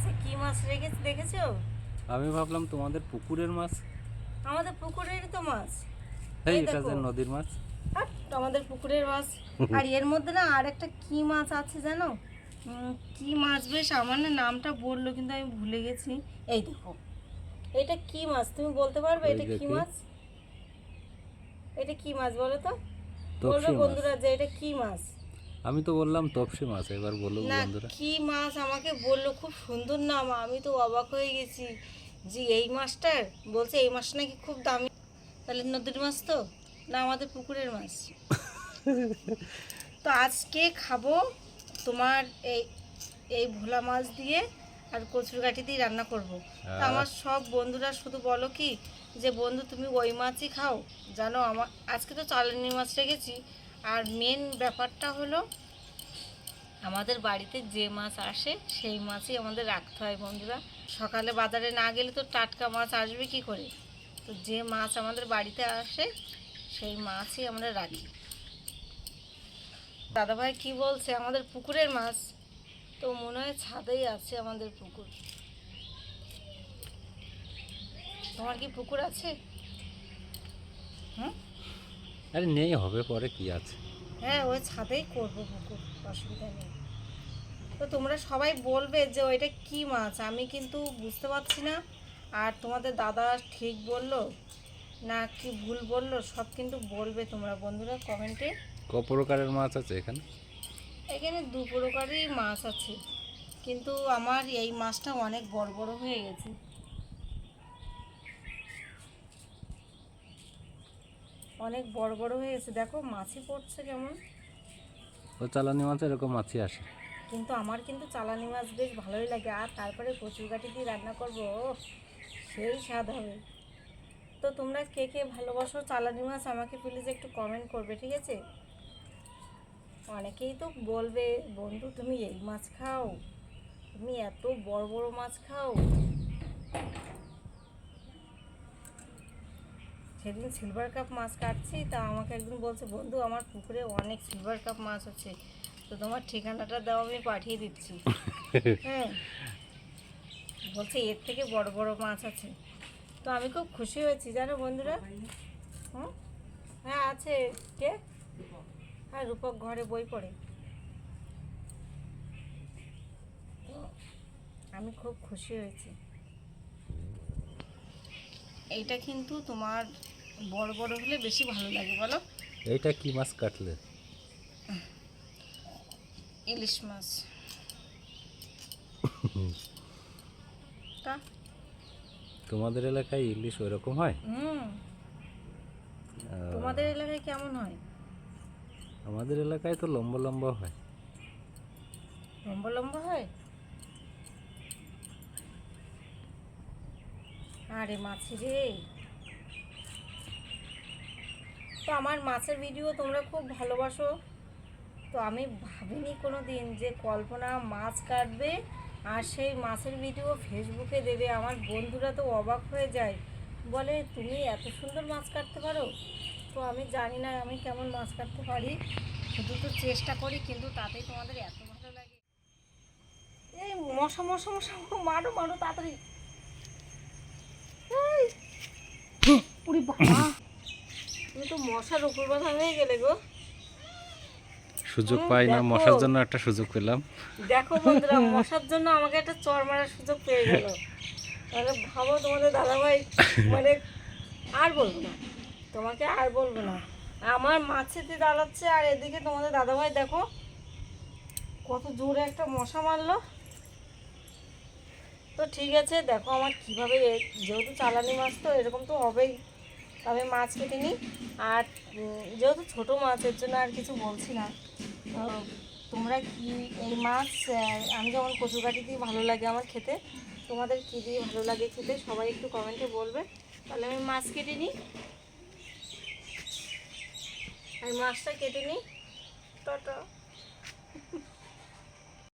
আছে? কি মাছ রেখেছে দেখেছ? আমি ভাবলাম তোমাদের পুকুরের মাছ। আমাদের পুকুরেরই তো মাছ। এই এটা যে। নদীর মাছ। আমাদের পুকুরের মাছ। আর এর মধ্যে না আর একটা কি মাছ আছে জানো? কি মাছ বেশ আমার না নামটা বলল কিন্তু আমি ভুলে গেছি। এই দেখো। এটা কি মাছ? তুমি বলতে পারবে এটা কি মাছ? এটা কি মাছ বলো তো? বলবে বন্ধুরা যে এটা কি মাছ? আমি তো বললাম তপসি মাছ এবার বলুক না বন্ধুরা। কি মাছ আমাকে বলল? খুব সুন্দর নাম আমি তো অবাক হয়ে গেছি। যে এই মাছটার? বলছে এই মাছ নাকি খুব দামি। তাহলে নদীর মাছ তো? না আমাদের পুকুরের মাছ। তো আজকে খাব তোমার এই এই ভোলা মাছ দিয়ে আর কচুর গাঠি দিয়ে রান্না করব। তো আমার সব বন্ধুরা শুধু বলো কি যে বন্ধু তুমি ওই মাছই খাও। জানো আমার আজকে তো চালানি মাছ রেখেছি। আর মেন ব্যাপারটা হলো আমাদের বাড়িতে যে মাছ আসে, সেই মাছই আমাদের রাখতে হয় বন্ধুরা। সকালে বাজারে না গেলে তো টাটকা মাছ আসবে কি করে? তো যে মাছ আমাদের বাড়িতে আসে, সেই মাছই আমরা রাখি। দাদাভাই কি বলছে? আমাদের পুকুরের মাছ। তো মনে হয় ছাদেই আছে আমাদের পুকুর। তোমার কি পুকুর আছে? হুম? আরে নেই হবে পরে কি আছে? হ্যাঁ ওই ছাদেই করব পুকুর অসুবিধা নেই। তো তোমরা সবাই বলবে যে ওইটা কি মাছ? আমি কিন্তু বুঝতে পারছি না। আর তোমাদের দাদা ঠিক বলল? না কি ভুল বলল? সব কিন্তু বলবে তোমরা বন্ধুরা কমেন্টে। ক প্রকারের মাছ আছে এখানে? এখানে দু প্রকারই মাছ আছে। কিন্তু আমার এই মাছটা অনেক বড় বড় হয়ে গেছে। অনেক বড় বড় হয়ে গেছে। দেখো মাছই পড়ছে কেমন। ও চালানি মাছ এরকম মাছই আসে। কিন্তু আমার কিন্তু চালানি মাছ বেশ ভালোই লাগে। আর তারপরে কচুর গাঠি দিয়ে রান্না করব সেই স্বাদ হবে। তো তোমরা কে কে ভালোবাসো চালানি মাছ আমাকে প্লিজ একটু কমেন্ট করবে ঠিক আছে? অনেকেই তো বলবে বন্ধু তুমি এই মাছ খাও। তুমি এত বড় বড় মাছ খাও। সেদিন সিলভার কাপ মাছ কাটছি তা আমাকে একদিন বলছে বন্ধু আমার পুকুরে অনেক সিলভার কাপ মাছ আছে তো তোমার ঠিকানাটা দাও আমি পাঠিয়ে দিচ্ছি। হ্যাঁ। বলছে এর থেকে বড় বড় মাছ আছে। তো আমি খুব খুশি হয়েছি জানো বন্ধুরা? হুম? হ্যাঁ আছে। কে? হ্যাঁ রূপক ঘরে বই পড়ে। আমি খুব খুশি হয়েছি। এইটা কিন্তু তোমার বড় বড় হলে বেশি ভালো লাগে বলো। এইটা কি মাছ কাটলে? ইলিশ মাছ। তা? তোমাদের এলাকায় ইলিশ ওইরকম হয়? হুম। তোমাদের এলাকায় কেমন হয়? আমাদের এলাকায় তো লম্বা লম্বা হয়। লম্বা লম্বা হয়? আরে মাছি রে। তো আমার মাছের ভিডিও তোমরা খুব ভালোবাসো। তো আমি ভাবিনি কোনো দিন যে কল্পনা মাছ কাটবে আর সেই মাছের ভিডিও ফেসবুকে দেবে। আমার বন্ধুরা তো অবাক হয়ে যায়। বলে, তুমি এত সুন্দর মাছ কাটতে পারো? তো আমি জানি না আমি কেমন মাছ কাটতে পারি। শুধু তো চেষ্টা করি, কিন্তু তাতেই তোমাদের এত ভালো লাগে। এই মশা মশা মশা, মারো মারো, তাড়াতাড়ি। ওরে বাবা। তুমি তো মশার উপর বাধা হয়ে গেলে গো। সুযোগ পাই না মশার জন্য একটা সুযোগ পেলাম। দেখো বন্ধুরা মশার জন্য আমাকে একটা চর মারার সুযোগ পেয়ে গেল। তাহলে ভাবো তোমাদের দাদাভাই মানে আর বলব না। তোমাকে আর বলব না। আমার মাছেতে দাঁড়াচ্ছে আর এদিকে তোমাদের দাদাভাই দেখো কত জোরে একটা মশা মারলো। তো ঠিক আছে, দেখো আমার কীভাবে যেহেতু চালানি মাছ তো এরকম তো হবেই। তবে মাছ কেটে নিই। আর যেহেতু ছোটো মাছের জন্য আর কিছু বলছি না। তো তোমরা কি এই মাছ আমি যেমন কচুকাটি দিয়ে ভালো লাগে আমার খেতে, তোমাদের কী দিয়ে ভালো লাগে খেতে সবাই একটু কমেন্টে বলবে। তাহলে আমি মাছ কেটে নিই। আমি মাছটা কেটে নিই। টাটা।